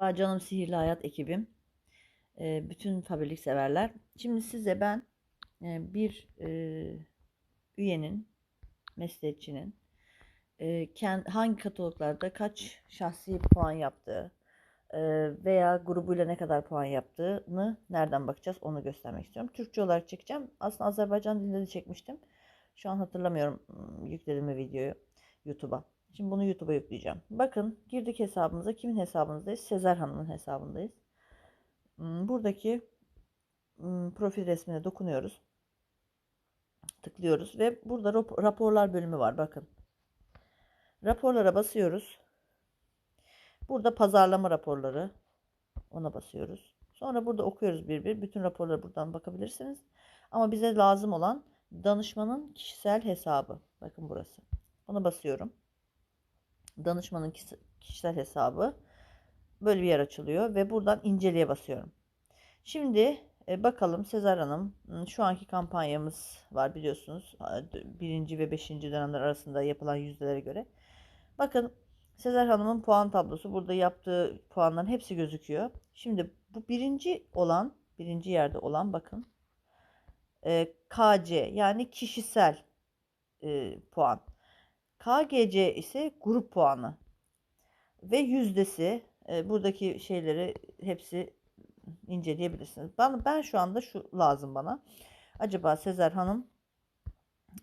Merhaba Canım Sihirli Hayat ekibim. Ee, bütün fabilik severler. Şimdi size ben e, bir e, üyenin, meslekçinin e, kend- hangi kataloglarda kaç şahsi puan yaptığı e, veya grubuyla ne kadar puan yaptığını nereden bakacağız onu göstermek istiyorum. Türkçe olarak çekeceğim. Aslında Azerbaycan dilinde de çekmiştim. Şu an hatırlamıyorum hmm, yükledim mi videoyu YouTube'a. Şimdi bunu YouTube'a yükleyeceğim. Bakın girdik hesabımıza. Kimin hesabındayız? Sezer Hanım'ın hesabındayız. Hmm, Buradaki hmm, profil resmine dokunuyoruz. Tıklıyoruz ve burada rap- raporlar bölümü var. Bakın. Raporlara basıyoruz. Burada pazarlama raporları. Ona basıyoruz. Sonra burada okuyoruz bir bir. Bütün raporlara buradan bakabilirsiniz. Ama bize lazım olan danışmanın kişisel hesabı. Bakın burası. Ona basıyorum. Danışmanın kişi- kişisel hesabı. Böyle bir yer açılıyor ve buradan inceleye basıyorum. Şimdi e, bakalım Sezer Hanım şu anki kampanyamız var biliyorsunuz. Birinci ve beşinci dönemler arasında yapılan yüzdelere göre. Bakın Sezer Hanım'ın puan tablosu burada yaptığı puanların hepsi gözüküyor. Şimdi bu birinci olan birinci yerde olan bakın e, KC yani kişisel e, puan. KGC ise grup puanı ve yüzdesi e, buradaki şeyleri hepsi inceleyebilirsiniz. Ben, ben şu anda şu lazım bana. Acaba Sezer Hanım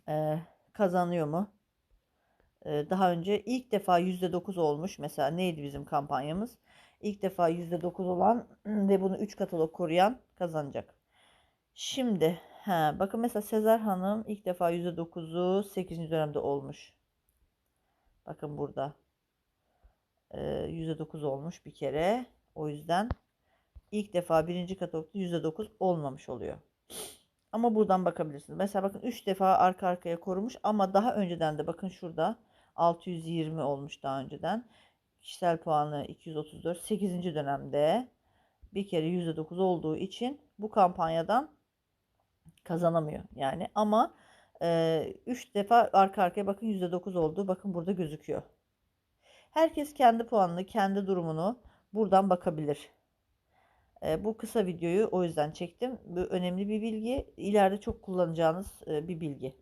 e, kazanıyor mu? E, daha önce ilk defa %9 olmuş. Mesela neydi bizim kampanyamız? İlk defa %9 olan ve bunu 3 katalog koruyan kazanacak. Şimdi he, bakın mesela Sezer Hanım ilk defa %9'u 8. dönemde olmuş. Bakın burada. Ee, %9 olmuş bir kere. O yüzden ilk defa birinci katalogda %9 olmamış oluyor. Ama buradan bakabilirsiniz. Mesela bakın 3 defa arka arkaya korumuş ama daha önceden de bakın şurada 620 olmuş daha önceden. Kişisel puanı 234. 8. dönemde bir kere %9 olduğu için bu kampanyadan kazanamıyor yani ama 3 defa arka arkaya bakın %9 oldu bakın burada gözüküyor. Herkes kendi puanını kendi durumunu buradan bakabilir. E, bu kısa videoyu o yüzden çektim. Bu önemli bir bilgi. İleride çok kullanacağınız e, bir bilgi.